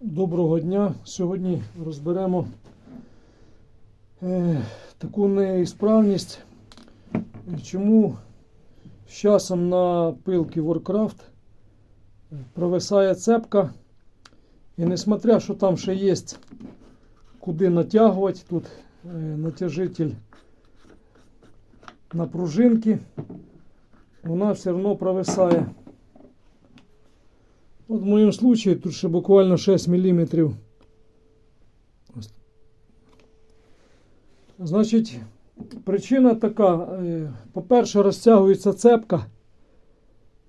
Доброго дня. Сьогодні розберемо е, таку неісправність, чому з часом на пилки Warcraft провисає цепка. І несмотря, що там ще є куди натягувати, тут е, натяжитель на пружинки, вона все одно провисає. От в моєму случае тут ще буквально 6 мм. Значить, причина така. е, По-перше, розтягується цепка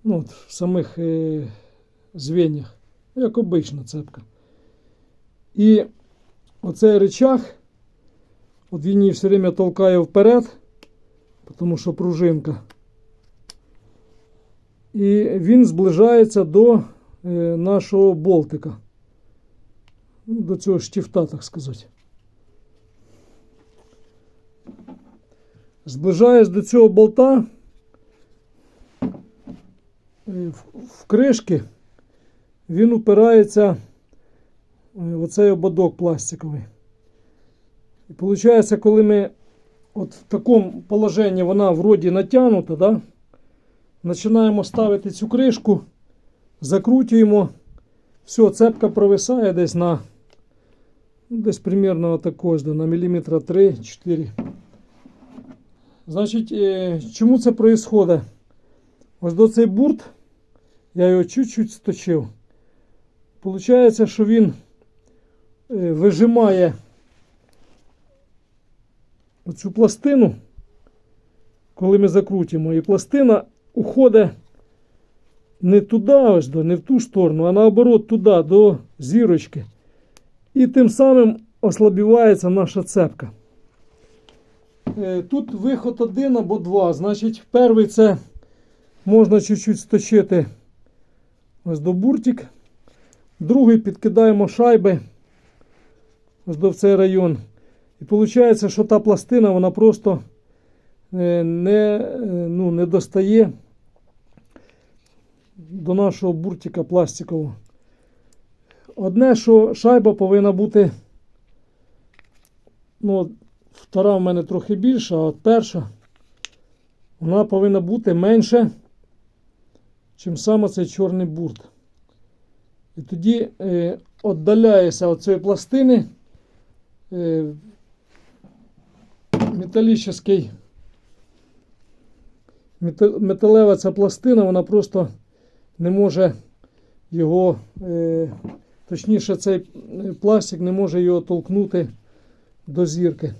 ну, от, в самих е, звеньях, як обична цепка. І оцей рычаг, от він її все время толкає вперед, тому що пружинка. І він зближається до нашого болтика. Ну, До цього штифта, так сказати. Зближаясь до цього болта, е, в, кришки він упирається е, в оцей ободок пластиковий. І виходить, коли ми от в такому положенні вона вроді натягнута, да? починаємо ставити цю кришку, закручуємо, все, цепка провисає десь на ну, десь примерно отакось, на міліметра 3-4. Значить, е, чому це відбувається? Ось до цей бурт, я його чуть-чуть сточив. Получається, що він е, вижимає оцю пластину, коли ми закрутимо, і пластина уходить не туди, ось, до, не в ту сторону, а наоборот туди, до зірочки. І тим самим ослабівається наша цепка. Е, Тут виход один або два. Значить, перший це можна чуть-чуть сточити ось до буртик. Другий підкидаємо шайби ось до в цей район. І виходить, що та пластина вона просто е, не, е, ну, не достає до нашого буртика пластикового. Одне, що шайба повинна бути. Ну, втора в мене трохи більша, а от перша вона повинна бути менше, чим саме цей чорний бурт. І тоді е, віддаляється від цієї пластини е, металічний, металева ця пластина, вона просто не може його, е, точніше, цей е, пластик не може його толкнути до зірки.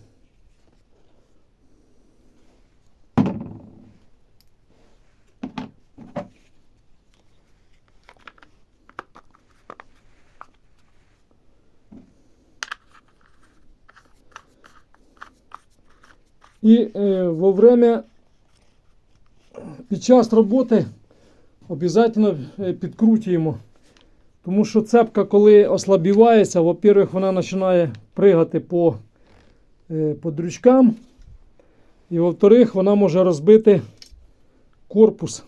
І е, во время під час роботи обов'язково е, підкрутюємо. Тому що цепка, коли ослабівається, во-первых, вона починає пригати по, е, по дрючкам. І во-вторых, вона може розбити корпус.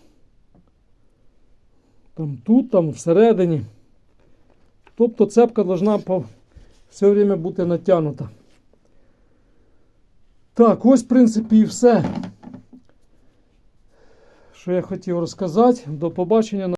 Там тут, там всередині. Тобто цепка повинна все время бути натягнута. Так, ось, в принципі, і все, що я хотів розказати. До побачення.